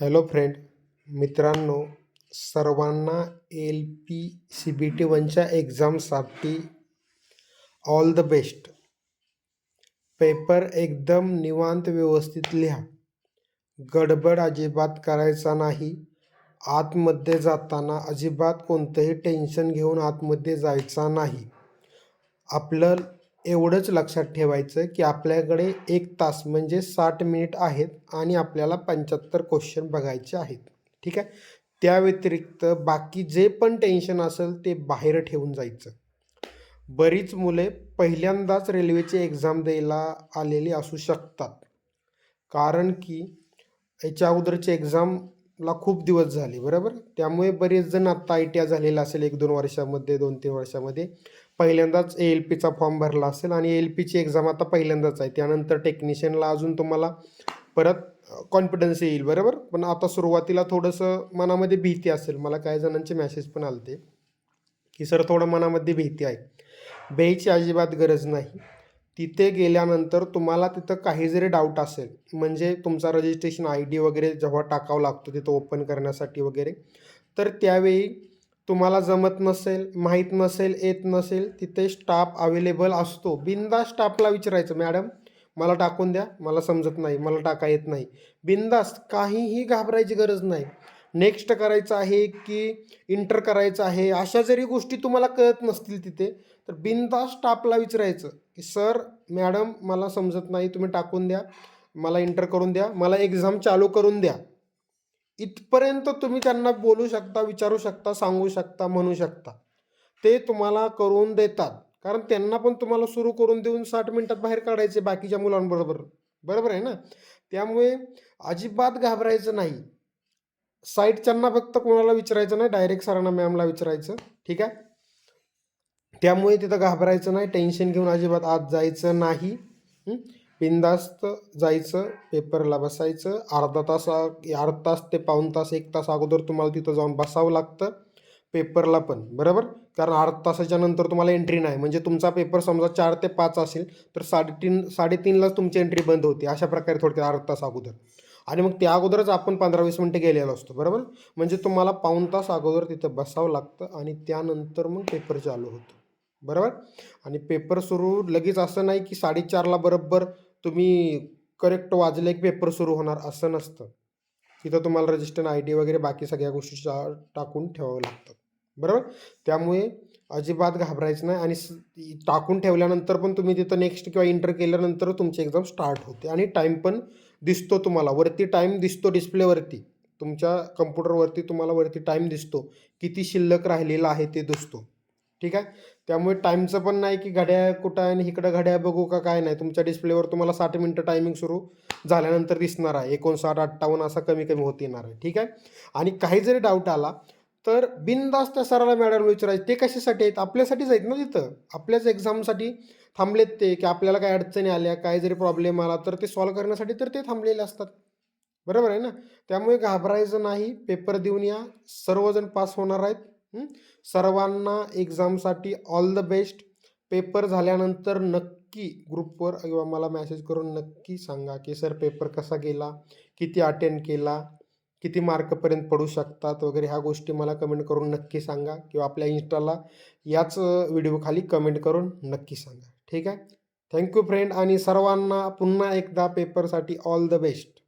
Hello friend मित्रांनो सर्वांना L P C B T वनच्या एक्झामसाठी ऑल द बेस्ट पेपर एकदम निवांत व्यवस्थित लिहा. गडबड अजिबात करायचा नाही. आतमध्ये जाताना अजिबात कोणतंही टेन्शन घेऊन आतमध्ये जायचा नाही. आपलं एवढंच लक्षात ठेवायचं की आपल्याकडे एक तास म्हणजे साठ मिनिट आहेत आणि आपल्याला पंच्याहत्तर क्वेश्चन बघायचे आहेत. ठीक आहे? त्या व्यतिरिक्त बाकी जे पण टेन्शन असेल ते बाहेर ठेवून जायचं. बरीच मुले पहिल्यांदाच रेल्वेची एक्झाम द्यायला आलेली असू शकतात. कारण की याच्या अगोदरची ला खूप दिवस झाले बरोबर? त्यामुळे बरेच जण आत्ता आय टी आय झालेला असेल एक दोन वर्षामध्ये दोन तीन वर्षामध्ये. पहिल्यांदाच ए एल पीचा फॉर्म भरला असेल आणि ए एल पीची एक्झाम आता पहिल्यांदाच आहे. त्यानंतर टेक्निशियनला अजून तुम्हाला परत कॉन्फिडन्स येईल बरोबर? पण आता सुरुवातीला थोडंसं मनामध्ये भीती असेल. मला काही जणांचे मॅसेज पण आलते की सर थोडं मनामध्ये भीती आहे. भ्यायची अजिबात गरज नाही. तिथे गेल्यानंतर तुम्हाला तिथं काही जरी डाऊट असेल म्हणजे तुमचा रजिस्ट्रेशन आय डी वगैरे जेव्हा टाकावं लागतो तिथं ओपन करण्यासाठी वगैरे तर त्यावेळी तुम्हाला जमत नसेल माहीत नसेल येत नसेल तिथे स्टाफ अवेलेबल असतो. बिंदा स्टाफला विचारायचं मॅडम मला टाकून द्या मला समजत नाही मला टाका येत नाही. बिंदास्त काहीही घाबरायची गरज नाही. नेक्स्ट करायचं आहे की इंटर करायचं आहे अशा जरी गोष्टी तुम्हाला कळत नसतील तिथे तर बिनदास स्टाफला विचारायचं की सर मॅडम मला समजत नाही तुम्ही टाकून द्या मला इंटर करून द्या मला एक्झाम चालू करून द्या. इथपर्यंत तुम्ही त्यांना बोलू शकता विचारू शकता सांगू शकता म्हणू शकता. ते तुम्हाला करून देतात. कारण त्यांना पण तुम्हाला सुरू करून देऊन साठ मिनटात बाहेर काढायचे बाकीच्या मुलांबरोबर. बरोबर आहे ना? त्यामुळे अजिबात घाबरायचं नाही. साईटच्यांना फक्त कोणाला विचारायचं नाही डायरेक्ट सरांना मॅमला विचारायचं. ठीक आहे? त्यामुळे तिथं घाबरायचं नाही टेन्शन घेऊन अजिबात आत जायचं नाही. बिंदास्त बिनधास्त जायचं पेपरला बसायचं. अर्धा तास अर्धा तास ते पाऊण तास एक तास अगोदर तुम्हाला तिथं जाऊन बसावं लागतं. पेपरला पण बरोबर? कारण अर्धा तासाच्या नंतर तुम्हाला एंट्री नाही. म्हणजे तुमचा पेपर समजा चार ते पाच असेल तर साडेतीन साडेतीनलाच तुमची एंट्री बंद होते. अशा प्रकारे थोडक्यात अर्धा तास अगोदर. आणि मग त्या अगोदरच आपण पंधरा वीस मिनटं गेलेलो असतो बरोबर? म्हणजे तुम्हाला पाऊण तास अगोदर तिथं बसावं लागतं आणि त्यानंतर मग पेपर चालू होतो. बरोबर? आणि पेपर सुरू लगेच असं नाही की साडेचारला बरोबर तुम्ही करेक्ट वाजले की पेपर सुरू होणार असं नसतं. तिथं तुम्हाला रजिस्टर आय डी वगैरे बाकी सगळ्या गोष्टी टाकून ठेवावं लागतात बरोबर? त्यामुळे अजिबात घाबरायचं नाही आणि टाकून ठेवल्यानंतर पण तुम्ही तिथं नेक्स्ट किंवा इंटर केल्यानंतर तुमची एक्झाम स्टार्ट होते आणि टाईम पण दिसतो तुम्हाला. वरती टाईम दिसतो डिस्प्लेवरती तुमच्या कम्प्युटरवरती तुम्हाला वरती टाईम दिसतो. किती शिल्लक राहिलेला आहे ते दिसतो. ठीक आहे? त्यामुळे टाईमचं पण नाही की घड्याळ कुठं आहे आणि इकडं घड्याळ बघू का काय नाही. तुमच्या डिस्प्लेवर तुम्हाला साठ मिनटं टायमिंग सुरू झाल्यानंतर दिसणार आहे. एकोणसाठ अठ्ठावन्न असा कमी कमी होत येणार आहे. ठीक आहे? आणि काही जरी डाऊट आला तर बिनदास्त त्या सराला मॅडमला विचारायचं ते कशासाठी आहेत? आपल्यासाठीच आहेत ना तिथं? आपल्याच एक्झामसाठी थांबलेत ते की आपल्याला काय अडचणी आल्या काय जरी प्रॉब्लेम आला तर ते सॉल्व करण्यासाठी तर ते थांबलेले असतात. बरोबर आहे ना? त्यामुळे घाबरायचं नाही. पेपर देऊन या. सर्वजण पास होणार आहेत. सर्वांना एक्झामसाठी ऑल द बेस्ट पेपर झाल्यानंतर नक्की ग्रुपवर किंवा मला मॅसेज करून नक्की सांगा की सर पेपर कसा गेला? किती अटेंड केला? किती मार्कपर्यंत पडू शकतात? वगैरे ह्या गोष्टी मला कमेंट करून नक्की सांगा किंवा आपल्या इन्स्टाला याच व्हिडिओखाली कमेंट करून नक्की सांगा. ठीक आहे? थँक्यू फ्रेंड आणि सर्वांना पुन्हा एकदा पेपरसाठी ऑल द बेस्ट